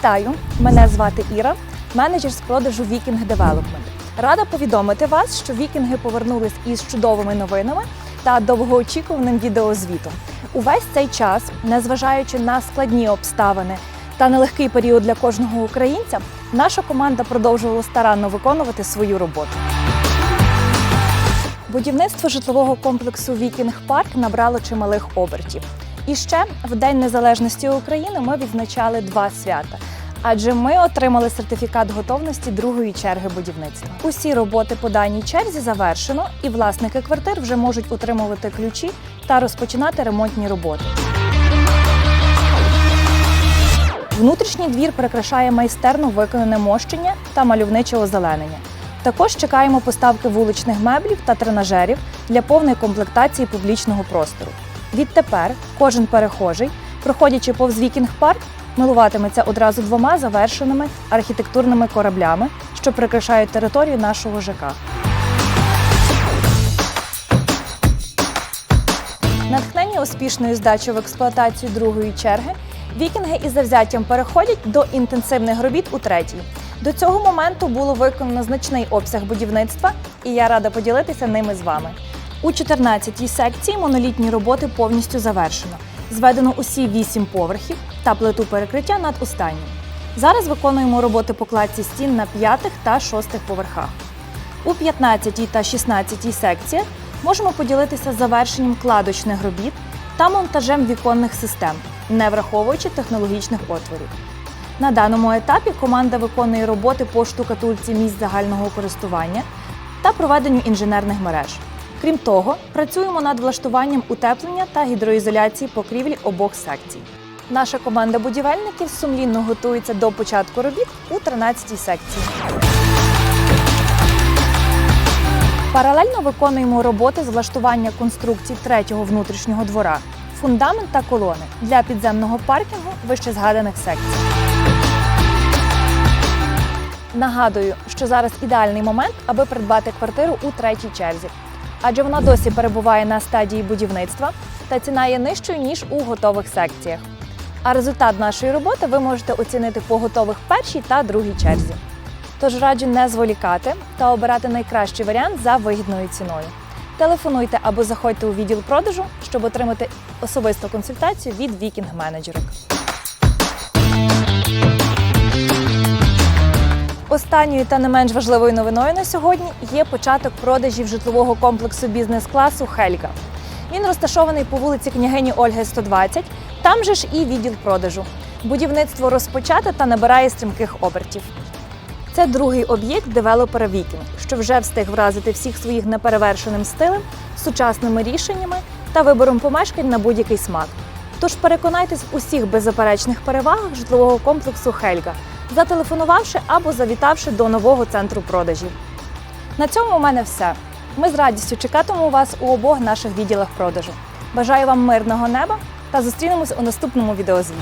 Вітаю! Мене звати Іра, менеджер з продажу Viking Development. Рада повідомити вас, що вікінги повернулись із чудовими новинами та довгоочікуваним відеозвітом. Увесь цей час, незважаючи на складні обставини та нелегкий період для кожного українця, наша команда продовжувала старанно виконувати свою роботу. Будівництво житлового комплексу Вікінг Парк набрало чималих обертів. І ще в День Незалежності України ми відзначали два свята. Адже ми отримали сертифікат готовності другої черги будівництва. Усі роботи по даній черзі завершено, і власники квартир вже можуть отримувати ключі та розпочинати ремонтні роботи. Внутрішній двір прикрашає майстерно виконане мощення та мальовниче озеленення. Також чекаємо поставки вуличних меблів та тренажерів для повної комплектації публічного простору. Відтепер кожен перехожий, проходячи повз Вікінг парк, милуватиметься одразу двома завершеними архітектурними кораблями, що прикрашають територію нашого ЖК. Натхнені успішною здачею в експлуатацію другої черги, вікінги із завзяттям переходять до інтенсивних робіт у третій. До цього моменту було виконано значний обсяг будівництва, і я рада поділитися ними з вами. У 14-й секції монолітні роботи повністю завершено. Зведено усі 8 поверхів та плиту перекриття над останнім. Зараз виконуємо роботи по кладці стін на п'ятих та шостих поверхах. У 15 та 16 секціях можемо поділитися завершенням кладочних робіт та монтажем віконних систем, не враховуючи технологічних отворів. На даному етапі команда виконує роботи по штукатурці місць загального користування та проведенню інженерних мереж. Крім того, працюємо над влаштуванням утеплення та гідроізоляції покрівлі обох секцій. Наша команда будівельників сумлінно готується до початку робіт у 13-й секції. Паралельно виконуємо роботи з влаштування конструкцій третього внутрішнього двора, фундамент та колони для підземного паркінгу вище згаданих секцій. Нагадую, що зараз ідеальний момент, аби придбати квартиру у третій черзі, адже вона досі перебуває на стадії будівництва та ціна є нижчою ніж у готових секціях. А результат нашої роботи ви можете оцінити по готових першій та другій черзі. Тож раджу не зволікати та обирати найкращий варіант за вигідною ціною. Телефонуйте або заходьте у відділ продажу, щоб отримати особисту консультацію від вікінг-менеджерок. Останньою та не менш важливою новиною на сьогодні є початок продажів житлового комплексу бізнес-класу Хельга. Він розташований по вулиці княгині Ольги 120, там же ж і відділ продажу. Будівництво розпочате та набирає стрімких обертів. Це другий об'єкт девелопера Вікінг, що вже встиг вразити всіх своїх неперевершеним стилем, сучасними рішеннями та вибором помешкань на будь-який смак. Тож переконайтесь в усіх беззаперечних перевагах житлового комплексу Хельга, зателефонувавши або завітавши до нового центру продажів. На цьому у мене все. Ми з радістю чекатимемо вас у обох наших відділах продажу. Бажаю вам мирного неба та зустрінемось у наступному відеозвіті.